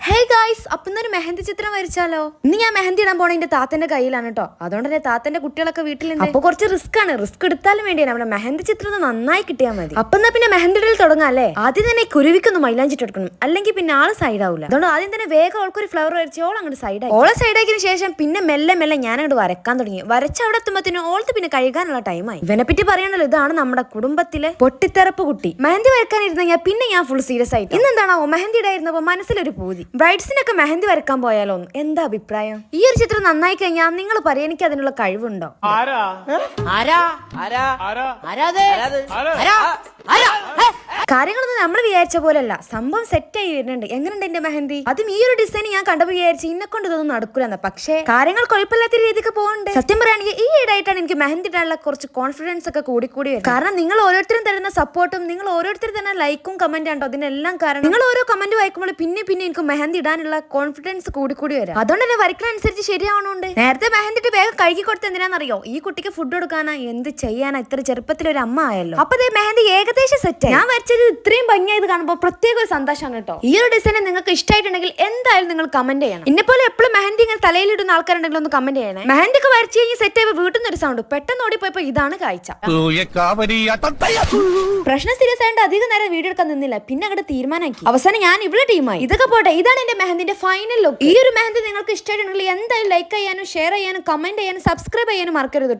Hey guys അപ്പൊ ഇന്നൊരു മെഹന്തി ചിത്രം വരച്ചാലോ? ഇന്ന് ഞാൻ മെഹന്തി ഇടാൻ പോണ എന്റെ താത്തന്റെ കയ്യിലാണ് കേട്ടോ അതുകൊണ്ട് തന്നെ താത്തന്റെ കുട്ടികളൊക്കെ വീട്ടിലുണ്ട്. അപ്പൊ കുറച്ച് റിസ്ക് ആണ്. റിസ്ക് എടുത്താലും വേണ്ടിയാണ്. നമ്മുടെ മെഹന്തി ചിത്രം നന്നായി കിട്ടിയാൽ മതി. അപ്പൊ എന്നാ പിന്നെ മെഹന്തി ഇടൽ തുടങ്ങാം അല്ലേ? ആദ്യം തന്നെ കുരുവിക്കൊന്ന് മൈലാഞ്ചിട്ട് എടുക്കണം അല്ലെങ്കിൽ പിന്നെ ആൾ സൈഡ് ആവില്ല അതുകൊണ്ട് ആദ്യം തന്നെ വേഗം അവൾക്കൊരു ഫ്ലവർ വരച്ച് ഓൾ അങ്ങോട്ട് സൈഡ് ആയി ഓളെ സൈഡ് ആക്കിയതിനു ശേഷം പിന്നെ മെല്ലെ മെല്ലെ ഞാൻ അങ്ങോട്ട് വരക്കാൻ തുടങ്ങി. വരച്ച അവിടെ എത്തുമ്പത്തിന് ഓൾത്ത് പിന്നെ കഴുകാനുള്ള ടൈമായി ഇവനെ പറ്റി പറയണല്ലോ ഇതാണ് നമ്മുടെ കുടുംബത്തിലെ പൊട്ടിത്തെറപ്പ് കുട്ടി. മെഹന്തി വരക്കാനിരുന്ന ഞാൻ പിന്നെ ഞാൻ ഫുൾ സീരിയസ് ആയിട്ട്? ഇന്നെന്താണോ മെഹന്തി ഇടായിരുന്നപ്പോ മനസ്സിലൊരു പൂതി. ബ്രൈഡ്സിനൊക്കെ മെഹന്തി വരക്കാൻ പോയാലോ എന്താ അഭിപ്രായം? ഈ ഒരു ചിത്രം നന്നായി കഴിഞ്ഞാൽ നിങ്ങൾ പറയാൻ എനിക്ക് അതിനുള്ള കഴിവുണ്ടോ? ആരാ? ആരാ? ആരാ? ആരാ? ആരാ? ആരാ? കാര്യങ്ങളൊന്നും നമ്മൾ വിചാരിച്ച പോലല്ല സംഭവം സെറ്റ് ആയി വരുന്നുണ്ട്. എങ്ങനെയുണ്ട് എന്റെ മെഹന്തി? അതും ഈ ഒരു ഡിസൈൻ ഞാൻ കണ്ടപ്പോൾ വിചാരിച്ചു ഇന്നെ കൊണ്ട് ഇതൊന്നും നടക്കൂലെന്ന്. പക്ഷേ കാര്യങ്ങൾ കുഴപ്പമില്ലാത്ത രീതിക്ക് പോകുന്നുണ്ട് സത്യം പറയുകയാണെങ്കിൽ ഈ ഇടായിട്ടാണ് എനിക്ക് മെഹന്തി ഇടാനുള്ള കുറച്ച് കോൺഫിഡൻസ് ഒക്കെ കൂടി കൂടി വരുന്നത്. കാരണം നിങ്ങൾ ഓരോരുത്തരും തരുന്ന സപ്പോർട്ടും നിങ്ങൾ ഓരോരുത്തരും തന്നെ ലൈക്കും കമന്റ് ആണ്ടോ അതിനെല്ലാം കാരണം നിങ്ങൾ ഓരോ കമന്റ് വായിക്കുമ്പോൾ പിന്നെ പിന്നെ എനിക്ക് മെഹന്തി ഇടാനുള്ള കോൺഫിഡൻസ് കൂടി കൂടി വരും. അതുകൊണ്ട് തന്നെ വരയ്ക്കുന്ന അനുസരിച്ച് ശരിയാവണോണ്ട്. നേരത്തെ മെഹന്തിട്ട് വേഗം കഴുകി കൊടുത്ത് എന്തിനാണെന്നറിയോ ഈ കുട്ടിക്ക് ഫുഡ് കൊടുക്കാനാ എന്ത് ചെയ്യാനാ? ഇത്ര ചെറുപ്പത്തിൽ ഒരു അമ്മ ആയല്ലോ. അപ്പൊ മെഹന്തി ഏകദേശം സെറ്റ് ഞാൻ വരച്ചത് ഇത്രയും ഭംഗിയായത് കാണുമ്പോൾ പ്രത്യേക ഒരു സന്തോഷമാണ് കേട്ടോ. ഈ ഒരു ഡിസൈൻ നിങ്ങൾക്ക് ഇഷ്ടമായിട്ടുണ്ടെങ്കിൽ എന്തായാലും നിങ്ങൾ കമന്റ് ചെയ്യണം. എന്നെ പോലെ എപ്പോഴും മെഹന്തി ഇങ്ങനെ തലയിലിടുന്ന ആൾക്കാരുണ്ടെങ്കിൽ ഒന്ന് കമന്റ് ചെയ്യണേ. മെഹന്തി ഒക്കെ വരച്ച് കഴിഞ്ഞ് സെറ്റ് ആയി വീട്ടിൽ നിന്ന് ഒരു സൗണ്ട് പെട്ടെന്ന് ഓടിപ്പോയപ്പോ ഇതാണ് കാഴ്ച. പ്രശ്നം സീരിയസ് ആയതുകൊണ്ട് അധികം നേരം വീഡിയോ എടുക്കാൻ നിന്നില്ല. പിന്നെ അങ്ങോട്ട് തീരുമാനമാക്കി അവസാനം ഞാൻ ഇവിടെ ടീമായി ഇതൊക്കെ പോട്ടെ ഇതാണ് എന്റെ മെഹന്തിന്റെ ഫൈനൽ ലുക്ക് ഈ ഒരു മെഹന്തി നിങ്ങൾക്ക് ഇഷ്ടമായിട്ടുണ്ടെങ്കിൽ എന്തായാലും ലൈക്ക് ചെയ്യാനും ഷെയർ ചെയ്യാനും കമന്റ് ചെയ്യാനും സബ്സ്ക്രൈബ് ചെയ്യാനും മറക്കരുത്